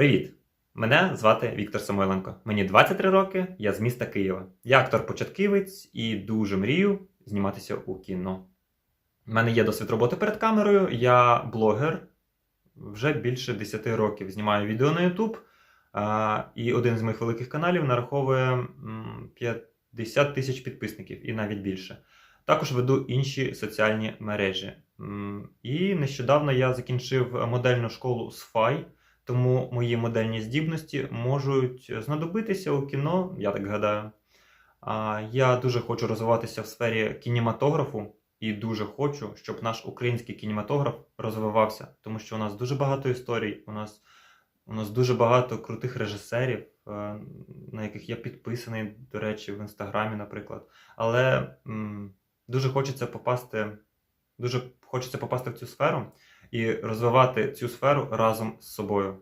Привіт! Мене звати Віктор Самойленко. Мені 23 роки, я з міста Києва. Я актор-початківець і дуже мрію зніматися у кіно. У мене є досвід роботи перед камерою, я блогер вже більше 10 років. Знімаю відео на YouTube. І один з моїх великих каналів нараховує 50 тисяч підписників і навіть більше. Також веду інші соціальні мережі. І нещодавно я закінчив модельну школу SFI, тому мої модельні здібності можуть знадобитися у кіно, я так гадаю. Я дуже хочу розвиватися в сфері кінематографу і дуже хочу, щоб наш український кінематограф розвивався, тому що у нас дуже багато історій, у нас, у нас дуже багато крутих режисерів, е, на яких я підписаний, до речі, в інстаграмі, наприклад. Але м, дуже хочеться попасти, дуже хочеться попасти в цю сферу і розвивати цю сферу разом з собою.